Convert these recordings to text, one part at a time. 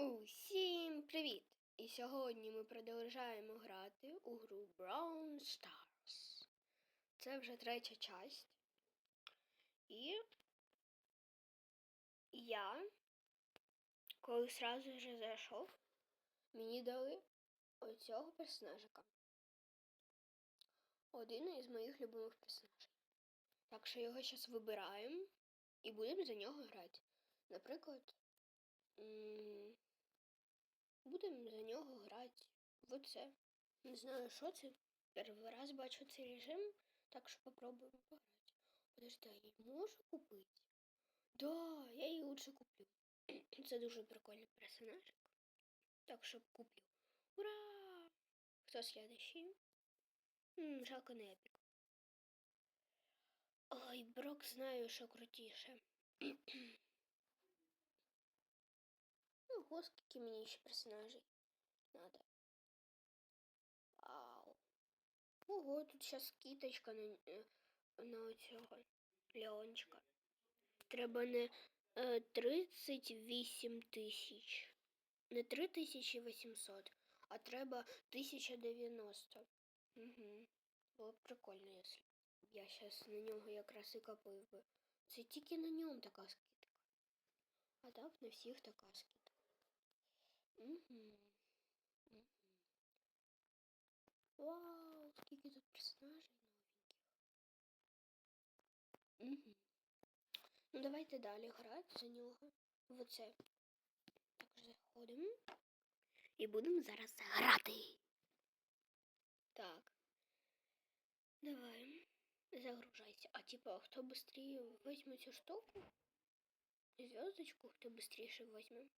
Усім привіт! І сьогодні ми продовжаємо грати у гру Brown Stars. Це вже третя часть. І я, коли сразу вже зайшов, мені дали оцього персонажика. Один із моїх любимих персонажів. Так що його зараз вибираємо і будемо за нього грати. Наприклад. Будемо за нього грати в оце. Не знаю, що це. Перший раз бачу цей режим, так що попробуємо пограти. Подожди, я її можу купити? Да, я її лучше куплю. Це дуже прикольний персонажик. Так що куплю. Ура! Хто следующий? М, жалко не епік. Ой, Брок знаю, що крутіше. Ого, скільки мені ще персонажей надо. Вау. Ого, тут сейчас кіточка на, е, на цього Леончика. Треба не е, 38 тисяч. Не 3800, а треба 1090. Угу. Було б прикольно, якщо я зараз на нього якраз і копив би. Це тільки на ньому така скидка. А так на всіх така скидка. Угу. Вау, скільки тут персонажей новеньких. Ну давайте далі грати за нього. В оце. Так, заходимо. І будемо зараз грати. Так. Давай. Загружайся. А типа, хто быстрее возьме цю штуку? Звездочку, хто быстрее возьме?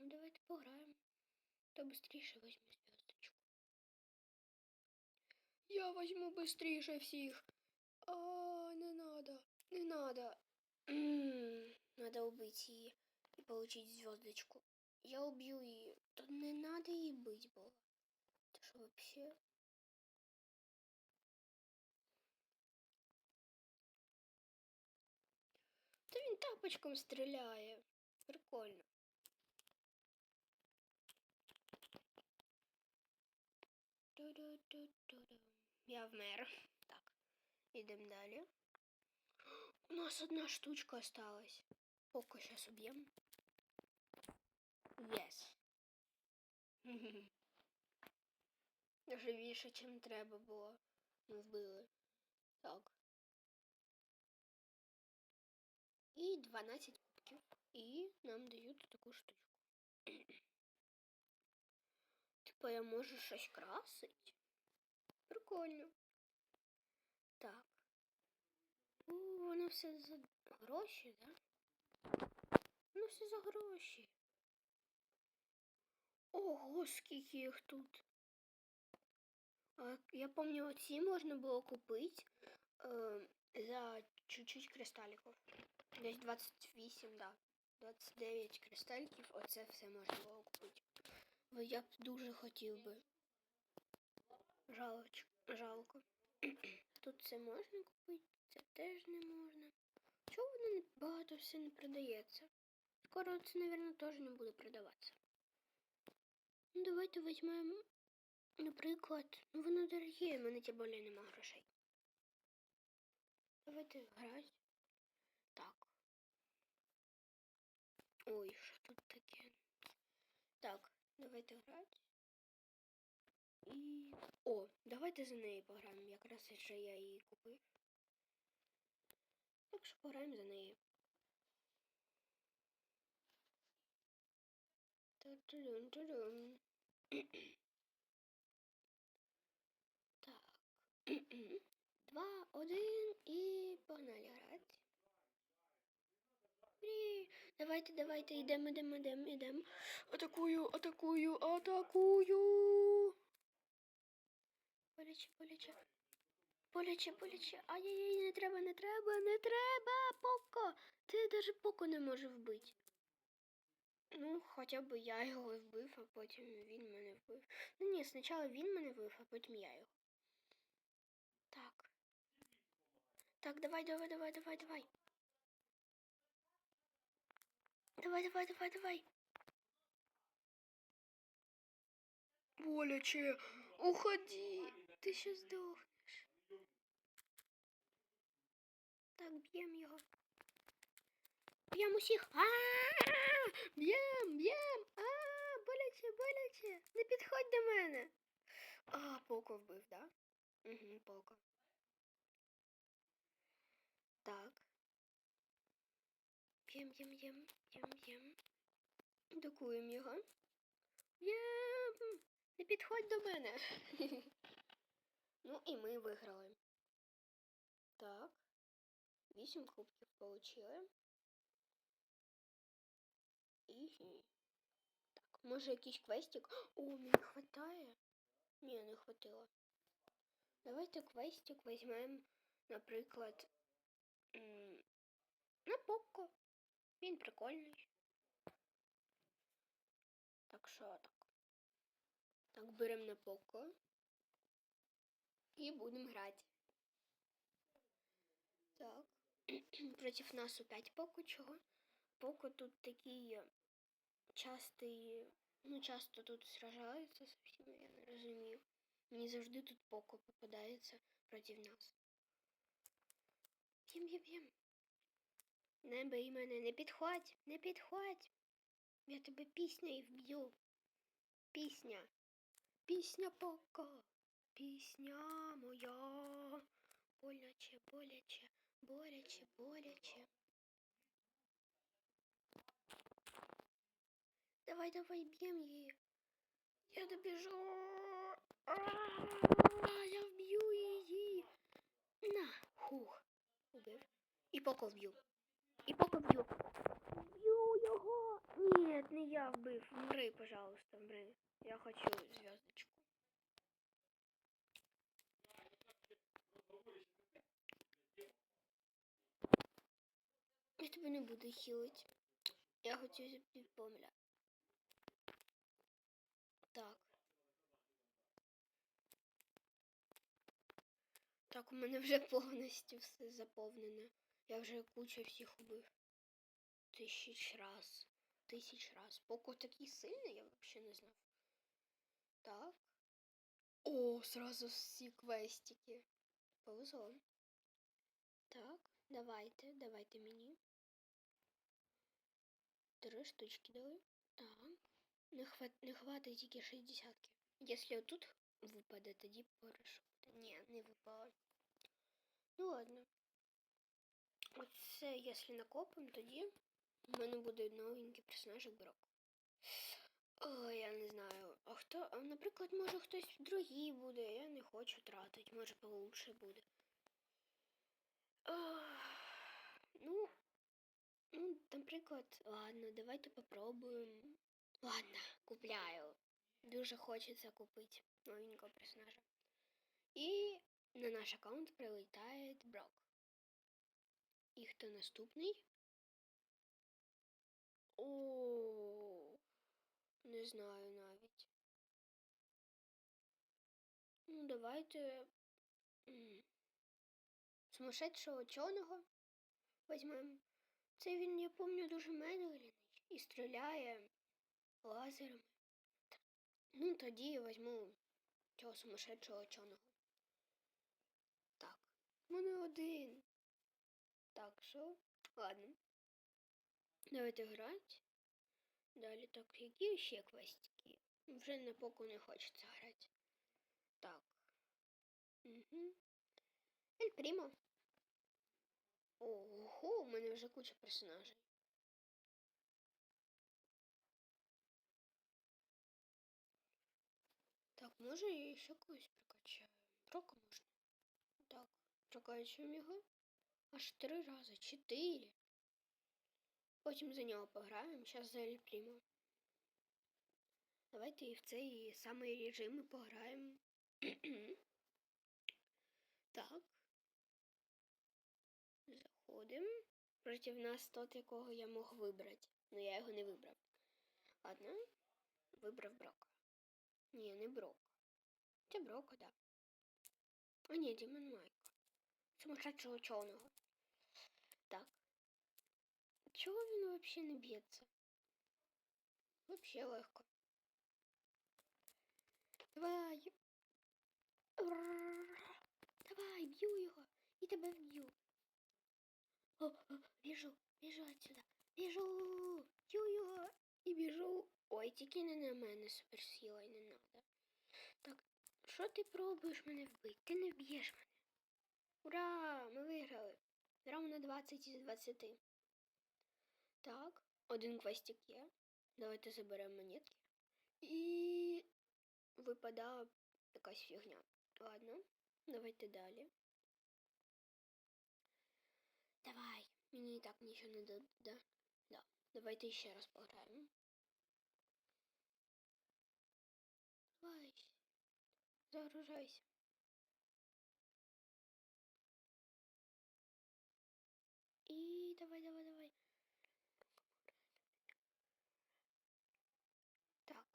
Ну давайте пограємо. Хто быстрее возьме звездочку? Я возьму быстрее всіх. А, не надо, не надо. Надо убить її і получить звездочку. Я убью її. То не надо її бить було. Ти що вообще? Та він тапочком стріляє. Прикольно. Я вмер. Так, идем далее. У нас одна штучка осталась. Пока сейчас убьем. Yes. Більше, чим треба було. Ми вбили. Так. І 12 кубків. І нам дають таку штучку. Типа я можу щось красить. Прикольно. Так. О, воно все за гроші, да? Воно все за гроші. Ого, скільки їх тут. А, я пам'ятаю, оці можна було купити е, за чуть-чуть кристаліків. Десь 28, да. 29 кристаліків, оце все можна було купити. Я б дуже хотів би. Жалоч, жалко. Тут це можна купити, це теж не можна. Чого воно багато все не продається? Скоро це, мабуть, теж не буде продаватися. Ну, давайте візьмемо, наприклад, ну воно дороге, в мене тим більше нема грошей. Давайте грати. Так. Ой, що тут таке? Так, давайте грати. І... О, давайте за неї пограємо. Якраз вже я її купив. Так що пограємо за неї. Та-та-дун-та-дун. Так. Два, один і погнали грати. Давайте, давайте, йдемо, йдемо, йдемо, йдемо. Атакую, атакую, атакую. Боляче, боляче. Боляче, боляче. Ай-яй-яй, не треба, не треба, не треба, Поко. Ти навіть Поко не може вбити. Ну, хоча б я його вбив, а потім він мене вбив. Ну ні, спочатку він мене вбив, а потім я його. Так. Так, давай, давай, давай, давай, давай. Давай, давай, давай, давай. Боляче. Уходи. Ти ще здохнеш. Так, б'ємо його. Б'ємо усіх. Б'єм, б'єм. А, боляче, боляче. Не підходь до мене. А, Поко вбив, да? Угу, Поко. Так. Б'єм, б'єм, б'єм, б'єм, б'єм. Докуємо його. Б'єм. Не підходь до мене. ну і ми виграли. Так. Вісім кубків получили. І... Так, може якийсь квестик. О, мені хватає. Ні, не хватило. Давайте квестик візьмемо, наприклад, на Покко. Він прикольний. Так що так. Так, беремо на Покко. І будемо грати. Так. Против нас опять Поко чого? Поко тут такий частий, ну часто тут сражаються з всіма, я не розумію. Мені завжди тут Поко попадається проти нас. Б'єм, б'єм, б'єм. Не бий мене, не підходь, не підходь. Я тебе піснею вб'ю. Пісня. Пісня Поко. Пісня моя. Боляче, боляче, боляче, боляче. Давай, давай, б'єм її. Я добіжу. А, Я вб'ю її. На, хух. Убив. І поко вб'ю. І поко вб'ю. Вб'ю його. Ні, не я вбив. Мри, пожалуйста, мри. Я хочу зв'язочку. Тебе не буду хілити. Я хочу помиляти. Так. Так, у мене вже повністю все заповнене. Я вже кучу всіх убив. Тисяч раз. Тисяч раз. Поко такий сильний, я взагалі не знав. Так. О, сразу всі квестики. Повезло. Так, давайте, давайте мені. Три штучки дали. Так. Не, хват... не хватить тільки 60. Якщо тут випаде, тоді порішувати. Ні, не випало. Ну ладно. Оце, якщо накопимо, тоді в мене буде новенький персонажик Брок. О, я не знаю. А хто, а, наприклад, може хтось другий буде, я не хочу тратити, може получше буде. Ох, ну, ну, наприклад, ладно, давайте попробуємо. Ладно, купляю. Дуже хочеться купити новенького персонажа. І на наш аккаунт прилітає Брок. І хто наступний? О, не знаю навіть. Ну, давайте сумасшедшого чорного візьмемо. Це він, я пам'ятаю, дуже медленний і стріляє лазерами. Ну, тоді я візьму цього сумасшедшого чорного. Так, в мене один. Так, що? Ладно. Давайте грати. Далі так, які ще квестики? Вже на поку не хочеться грати. Так. Угу. Ель Прімо. Ого, у мене вже куча персонажей. Так, може я ще когось прокачаю. Брока можна. Так, прокачуємо його. Аж три рази. Чотири. Потім за нього пограємо. Зараз за Ель Давайте і в цей самий режим і пограємо. так. Заходимо. Проти нас тот, якого я мог вибрати. Ну я його не вибрав. Ладно. Вибрав Брока. Ні, не Брока. Це Брока, да. А ні, Дімон Майка. Сумасшедшого чорного. Так. Чого він взагалі не б'ється? Вообще легко. Давай. Давай, б'ю його. І тебе вб'ю. О, о, біжу, біжу отсюда. Біжу. Його. І біжу. Ой, тільки не на мене суперсила і не надо. Так, що ти пробуєш мене вбити? Ти не вб'єш мене. Ура! Ми виграли. Раунд 20 із 20. Так, один квестик є. Давайте заберемо монетки. І випадає якась фігня. Ладно, давайте далі. Давай, мені і так нічого не дадуть, да? Да. Давайте ще раз пограємо. Давай. Загружайся. І давай, давай, давай. Так.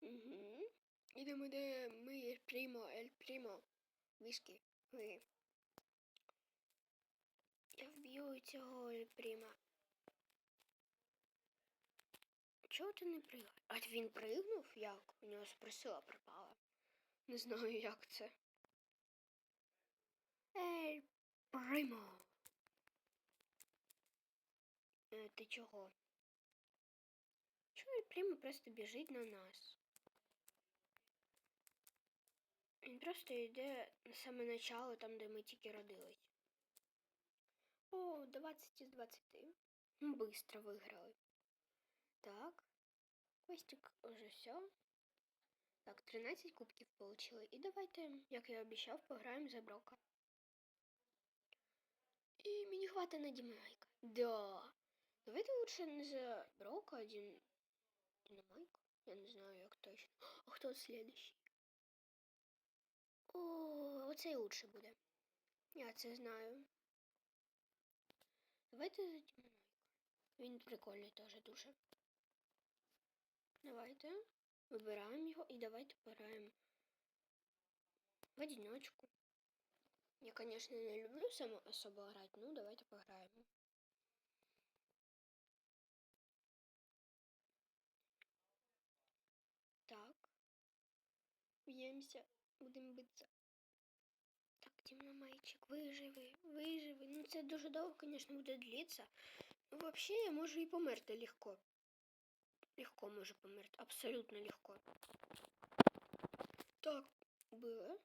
Угу. Ідемо де ми прямо, ель прямо. Вишки. Ви. Я цього ель прямо. Чого ти не пригаєш? А він пригнув? Як? У нього спросила пропала. Не знаю, як це. Ель прямо. Е, ти чого? Чого прямо просто біжить на нас? Він просто йде на саме начало, там, де ми тільки родились. О, 20 із 20. Ну, Быстро виграли. Так. Костик уже все. Так, 13 кубків получили. І давайте, як я обіцяв, пограємо за Брока. І мені хватить на Дімайка. Да. Давайте лучше не за Брока, а Дін... Динамайк. Я не знаю, як точно. А хто следующий? О, оцей лучше буде. Я це знаю. Давайте за. Він прикольний теж дуже. Давайте вибираємо його і давайте пограємо в одиночку. Я, конечно, не люблю сама особо грати, ну давайте пограємо. Так. Б'ємося, будемо битися. Так, Дімномайчик, виживи, виживи. Ну це дуже довго, конечно, буде длиться. Ну, вообще, я можу і померти легко. Легко можу померти, абсолютно легко. Так, було.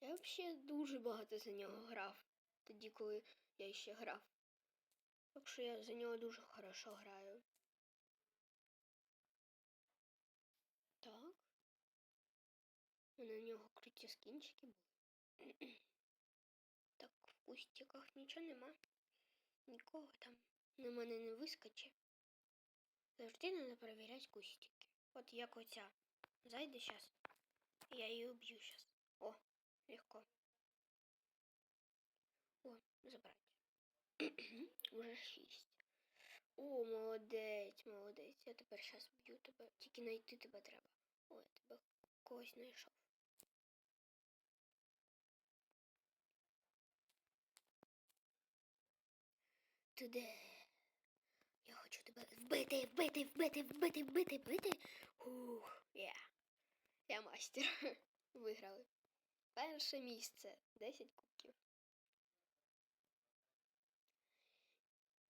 Я взагалі дуже багато за нього грав. Тоді, коли я ще грав. Так що я за нього дуже хорошо граю. Так. У на нього круті скінчики були. Так, в кустиках нічого нема. Нікого там на мене не вискоче. Завжди треба перевіряти кустики. От як оця. Зайде зараз. Я її уб'ю зараз. О, легко. О, забрать. Уже шість. О, молодець, молодець. Я тепер зараз б'ю тебе. Тільки знайти тебе треба. О, я тебе когось знайшов. Туди. Я хочу тебе вбити, вбити, вбити, вбити, вбити, вбити. Ух, я. Я мастер. Виграли. Перше місце. 10 кубків.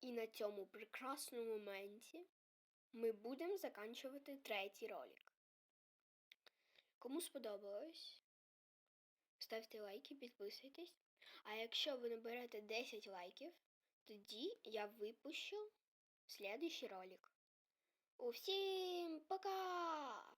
І на цьому прекрасному моменті ми будемо закінчувати третій ролик. Кому сподобалось, ставте лайки, підписуйтесь. А якщо ви наберете 10 лайків, тоді я випущу следующий ролик. Усім пока!